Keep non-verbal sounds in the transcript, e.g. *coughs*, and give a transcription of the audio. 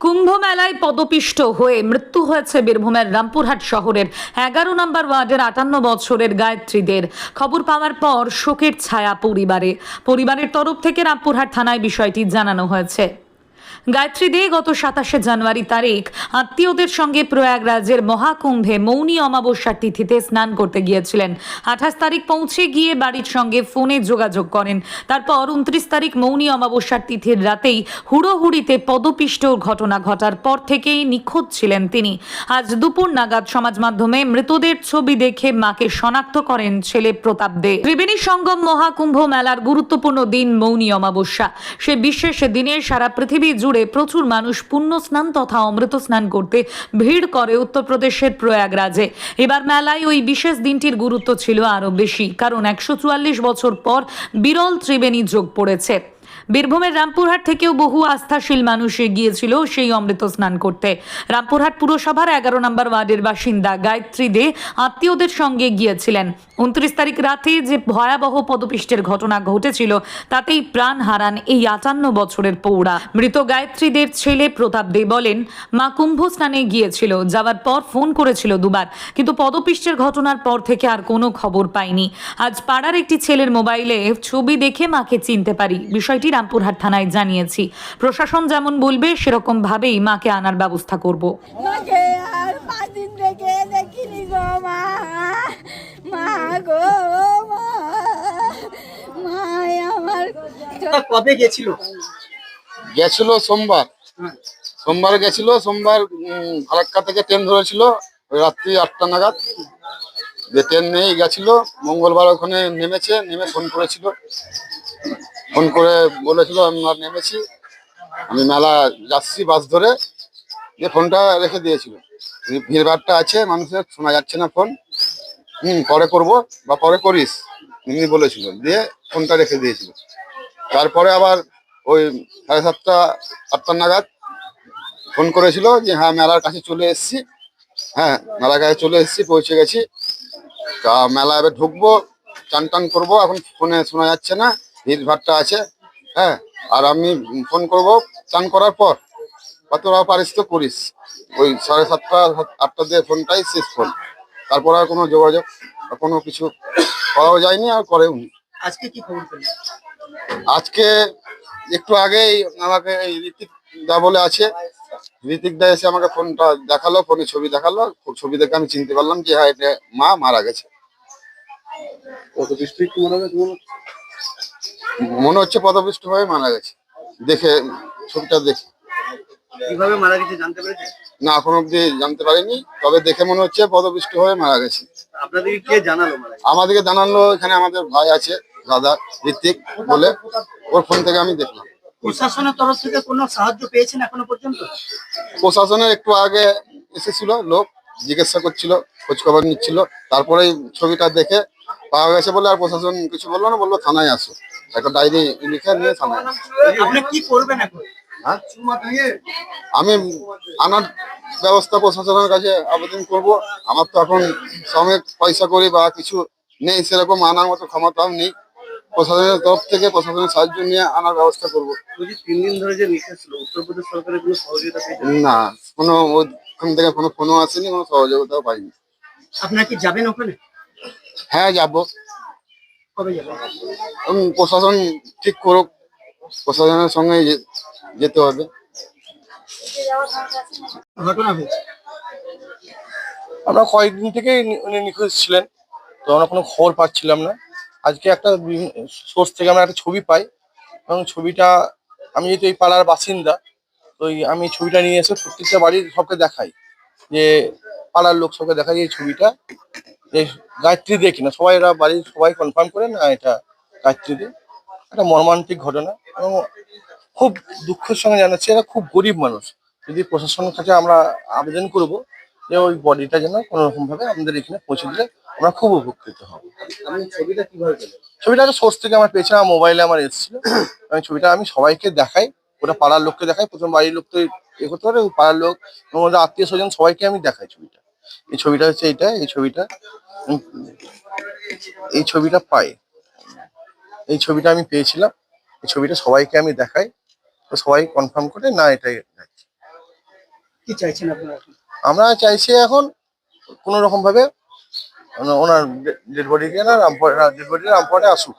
কুম্ভ মেলায় পদপিষ্ট হয়ে মৃত্যু হয়েছে বীরভূমের রামপুরহাট শহরের এগারো নম্বর ওয়ার্ডের আটান্ন বছরের গায়ত্রীদের। খবর পাওয়ার পর শোকের ছায়া পরিবারে। পরিবারের তরফ থেকে রামপুরহাট থানায় বিষয়টি জানানো হয়েছে। গায়ত্রী দে গত সাতাশে জানুয়ারি তারিখ আত্মীয়দের সঙ্গে প্রয়াগরাজের মহাকুম্ভে মৌনী অমাবস্যার তিথিতে স্নান করতে গিয়েছিলেন। আঠাশ তারিখ পৌঁছে গিয়ে বাড়ির সঙ্গে ফোনে যোগাযোগ করেন। তারপর উনত্রিশ তারিখ মৌনী অমাবস্যার তিথির রাতেই হুড়োহুড়িতে পদপিষ্ট ঘটনা ঘটার পর থেকেই নিখোঁজ ছিলেন তিনি। আজ দুপুর নাগাদ সমাজ মাধ্যমে মৃতদের ছবি দেখে মাকে শনাক্ত করেন ছেলে প্রতাপ দে। ত্রিবেণী সঙ্গম মহাকুম্ভ মেলার গুরুত্বপূর্ণ দিন মৌনী অমাবস্যা। সে বিশেষ দিনে সারা পৃথিবী জুড়ে প্রচুর মানুষ পুণ্য স্নান তথা অমৃত স্নান করতে ভিড় করে উত্তরপ্রদেশের প্রয়াগরাজে। এবার মেলায় ওই বিশেষ দিনটির গুরুত্ব ছিল আরও বেশি, কারণ একশো চুয়াল্লিশ বছর পর বিরল ত্রিবেণী যোগ পড়েছে। বীরভূমের রামপুরহাট থেকেও বহু আস্থাশীল মানুষ গিয়েছিল সেই অমৃত স্নান করতে। রামপুরহাট পুরসভার এগারো নম্বর ওয়ার্ডের বাসিন্দা গায়ত্রী দে আত্মীয়দের সঙ্গে গিয়েছিলেন। উনত্রিশ তারিখ রাতে যে ভয়াবহ পদপিষ্টের ঘটনা ঘটেছিল, তাতেই প্রাণ হারান এই আটান্ন বছরের পৌড়া মৃত গায়ত্রীদের ছেলে প্রতাপ দে বলেন, মা কুম্ভ স্নানে গিয়েছিল, যাওয়ার পর ফোন করেছিল দুবার, কিন্তু পদপিষ্টের ঘটনার পর থেকে আর কোনো খবর পাইনি। আজ পাড়ার একটি ছেলের মোবাইলে ছবি দেখে মাকে চিনতে পারি। বিষয়টি রামপুরহাট থানায় জানিয়েছি। প্রশাসন যেমন বলবে সেরকম ভাবেই মাকে আনার ব্যবস্থা করব। মাকে আর পাঁচ দিন থেকে দেখিনি গো মা। মা গো মা। মা আমার তা কবে গেছিল? গেছিল সোমবার। সোমবার গেছিল সোমবার ফারাক্কা থেকে ট্রেন ধরেছিল রাত্রি আটটা নাগাদ। যে ট্রেন নিয়েই গেছিল মঙ্গলবার ওখানে নেমেছে নেমে ফোন করেছিল। ফোন করে বলেছিল আমরা নেমেছি। আমি মেলা যাচ্ছি বাস ধরে। যে ফোনটা রেখে দিয়েছিল। ভিড়ভাড়টা আছে, মানুষের শোনা যাচ্ছে না ফোন। হুম, পরে করব বা পরে করিস। এমনি বলেছিল। দিয়ে ফোনটা রেখে দিয়েছিল। তারপরে আবার ওই সাড়ে সাতটা, আটটা নাগাদ ফোন করেছিল যে হ্যাঁ মেলার কাছে চলে এসেছি। হ্যাঁ মেলার কাছে চলে এসেছি, পৌঁছে গেছি। তা মেলা এবার ঢুকবো, চান টান করব, এখন ফোনে শোনা যাচ্ছে না। ভিড় ভাড়টা আছে হ্যাঁ আর আমি ফোন করব চান করার পর। কতটা পারিস তো করিস। ওই সাড়ে সাতটা আটটা দিয়ে ফোনটাই শেষ ফোন। তারপর আর কোনো যোগাযোগ বা কোনো কিছু করাও যায়নি আর করেও নি। আজকে কি খবর আজকে একটু আগেই আমাকে এই ঋতিক দা বলে আছে। ঋতিক দা এসে আমাকে ফোনটা দেখাল ফোনে ছবি দেখাল। ছবি দেখে আমি চিনতে পারলাম যে হ্যাঁ এটা মা মারা গেছে। কত মনে হবে তোমার মনে হচ্ছে পদপিষ্ট হয়ে মারা গেছে। দেখে ছবিটা দেখে। কীভাবে মারা গেছে জানতে পেরেছেন? না এখন অব্দি জানতে পারিনি। তবে দেখে মনে হচ্ছে পদপিষ্ট হয়ে মারা গেছে। আপনাদেরকে কে জানালো আমাদেরকে জানালো এখানে আমাদের ভাই আছে দাদা ঋতিক বলে। ওর ফোন থেকে আমি দেখলাম। প্রশাসনের তরফ থেকে কোনো সাহায্য পেয়েছেন এখনও পর্যন্ত? প্রশাসনের একটু আগে এসেছিল লোক জিজ্ঞাসা করছিল খোঁজ খবর নিচ্ছিল। তারপরে ছবিটা দেখে পাওয়া গেছে বলে আর প্রশাসন কিছু বলল না বলল থানায় আসো। একটা ডায়েরি লিখে নিয়ে থানায় আপনি কি করবেন এখন? হ্যাঁ? আমি আনার ব্যবস্থা প্রশাসনের কাছে আবেদন করব। আমার তো এখন শ্রমিক পয়সা করি বা কিছু নেই সেরকম আনার মতো ক্ষমতাও নেই। প্রশাসনের তরফ থেকে প্রশাসনের সাহায্য নিয়ে আনার ব্যবস্থা করব। তিন দিন ধরে যে ছিল উত্তরপ্রদেশ সরকারের কোনো সহযোগিতা না কোনো ওখান থেকে কোনো ফোনও আসেনি কোনো সহযোগিতাও পাইনি। আপনারা কি যাবেন ওখানে? হ্যাঁ যাব। কবে উম, প্রশাসন ঠিক করুক প্রশাসনের সঙ্গে যেতে হবে। ঘটনা হয়েছে? আমরা কয়েকদিন থেকে উনি নিখোঁজ ছিলেন তো আমরা কোনো খবর পাচ্ছিলাম না। আজকে একটা সোর্স থেকে আমরা একটা ছবি পাই এবং ছবিটা আমি যেহেতু এই পাড়ার বাসিন্দা তো আমি ছবিটা নিয়ে এসে প্রত্যেকটা বাড়ির সবকে দেখাই যে পাড়ার লোক সবকে দেখাই এই ছবিটা। গায়ত্রী দেখি না সবাই এরা বাড়ির সবাই কনফার্ম করে না এটা গায়ত্রী একটা মর্মান্তিক ঘটনা এবং খুব দুঃখের সঙ্গে জানাচ্ছি এরা খুব গরিব মানুষ। যদি প্রশাসনের কাছে আমরা আবেদন করব যে ওই বডিটা যেন কোনো রকম ভাবে আমাদের এখানে পৌঁছে দিলে আমরা খুব উপকৃত হব। ছবিটা কীভাবে ছবিটা একটা সোর্স থেকে আমার পেয়েছিলাম মোবাইলে আমার এসেছিল। *coughs* আমি ছবিটা আমি সবাইকে দেখাই ওটা পাড়ার লোককে দেখাই প্রথম বাড়ির লোক তো এ করতে পারে পাড়ার লোক এবং ওদের আত্মীয় স্বজন সবাইকে আমি দেখাই ছবিটা। এই ছবিটা হচ্ছে এটা এই ছবিটা এই ছবিটা পাই এই ছবিটা আমি পেয়েছিলাম এই ছবিটা সবাইকে আমি দেখাই তো সবাই কনফার্ম করে না এটাই কি চাইছেন আপনারা আমরা চাইছি এখন কোনো রকম ভাবে ওনার ডেড বডিকে না রামপুর ডেড বডি রামপুরে আসুক।